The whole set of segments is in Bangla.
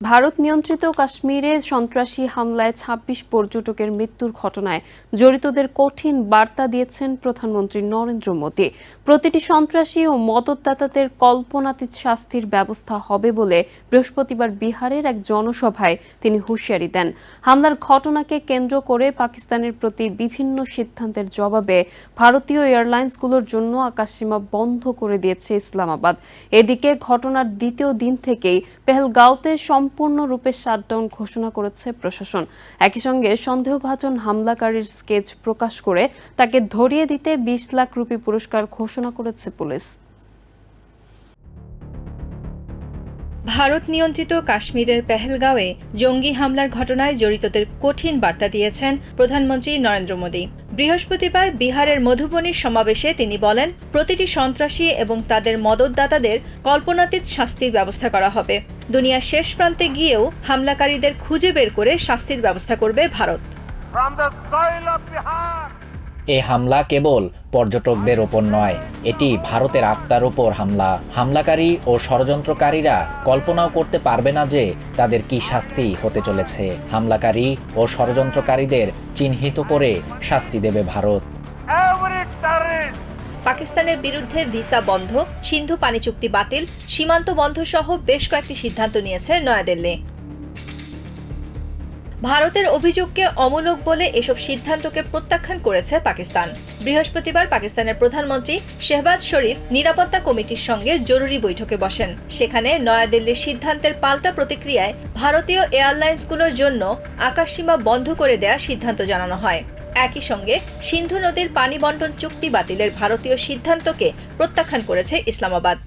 ভারত নিয়ন্ত্রিত কাশ্মীরে সন্ত্রাসী হামলায় ২৬ পর্যটকের মৃত্যুর ঘটনায় জড়িতদের কঠিন বার্তা দিয়েছেন প্রধানমন্ত্রী নরেন্দ্র মোদী। প্রতিটি সন্ত্রাসী ও মদতদাতাদের কল্পনাতীত শাস্তির ব্যবস্থা হবে বলে বৃহস্পতিবার বিহারের এক জনসভায় তিনি হুঁশিয়ারি দেন। হামলার ঘটনাকে কেন্দ্র করে পাকিস্তানের প্রতি বিভিন্ন সিদ্ধান্তের জবাবে ভারতীয় এয়ারলাইন্সগুলোর জন্য আকাশসীমা বন্ধ করে দিয়েছে ইসলামাবাদ। এদিকে ঘটনার দ্বিতীয় দিন থেকেই পেহেলগাঁওতে সম্পূর্ণরূপে শাটডাউন ঘোষণা করেছে প্রশাসন। একই সঙ্গে সন্দেহভাজন হামলাকারীর স্কেচ প্রকাশ করে তাকে ধরিয়ে দিতে বিশ লাখ রুপি পুরস্কার ঘোষণা করেছে পুলিশ। ভারত নিয়ন্ত্রিত কাশ্মীরের পেহেলগাঁওয়ে জঙ্গি হামলার ঘটনায় জড়িতদের কঠিন বার্তা দিয়েছেন প্রধানমন্ত্রী নরেন্দ্র মোদী। বৃহস্পতিবার বিহারের মধুবনীর সমাবেশে তিনি বলেন, প্রতিটি সন্ত্রাসী এবং তাদের মদতদাতাদের কল্পনাতীত শাস্তির ব্যবস্থা করা হবে। দুনিয়ার শেষ প্রান্তে গিয়েও হামলাকারীদের খুঁজে বের করে শাস্তির ব্যবস্থা করবে ভারত। এ হামলা কেবল পর্যটকদের ওপর নয় এটি ভারতের আত্মার ওপর হামলা। হামলাকারী ও ষড়যন্ত্রকারীরা কল্পনাও করতে পারবে না যে তাদের কি শাস্তি হতে চলেছে। হামলাকারী ও ষড়যন্ত্রকারীদের চিহ্নিত করে শাস্তি দেবে ভারত। পাকিস্তানের বিরুদ্ধে ভিসা বন্ধ সিন্ধু পানি চুক্তি বাতিল সীমান্ত বন্ধ সহ বেশ কয়েকটি সিদ্ধান্ত নিয়েছে নয়াদিল্লি। ভারতের অভিযোগকে অমূলক বলে এসব সিদ্ধান্তকে প্রত্যাখ্যান করেছে পাকিস্তান। বৃহস্পতিবার পাকিস্তানের প্রধানমন্ত্রী শেহবাজ শরীফ নিরাপত্তা কমিটির সঙ্গে জরুরি বৈঠকে বসেন। সেখানে নয়াদিল্লির সিদ্ধান্তের পাল্টা প্রতিক্রিয়ায় ভারতীয় এয়ারলাইন্সগুলোর জন্য আকাশসীমা বন্ধ করে দেওয়ার সিদ্ধান্ত জানানো হয়। একই সঙ্গে সিন্ধু নদীর পানি বন্টন চুক্তি বাতিলের ভারতীয় সিদ্ধান্তকে প্রত্যাখ্যান করেছে ইসলামাবাদ।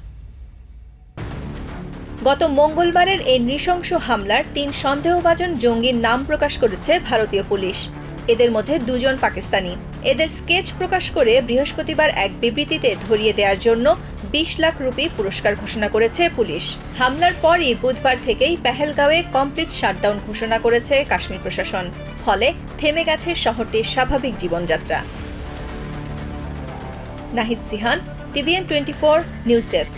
গত মঙ্গলবারের এই নৃশংস হামলার তিন সন্দেহভাজন জঙ্গির নাম প্রকাশ করেছে ভারতীয় পুলিশ। এদের মধ্যে দুজন পাকিস্তানি। এদের স্কেচ প্রকাশ করে বৃহস্পতিবার এক বিবৃতিতে ধরিয়ে দেওয়ার জন্য বিশ লাখ রুপি পুরস্কার ঘোষণা করেছে পুলিশ। হামলার পরই বুধবার থেকেই পেহেলগাঁওয়ে কমপ্লিট শাটডাউন ঘোষণা করেছে কাশ্মীর প্রশাসন। ফলে থেমে গেছে শহরটির স্বাভাবিক জীবনযাত্রা। Nahid Sihan, TVN twenty four news desk.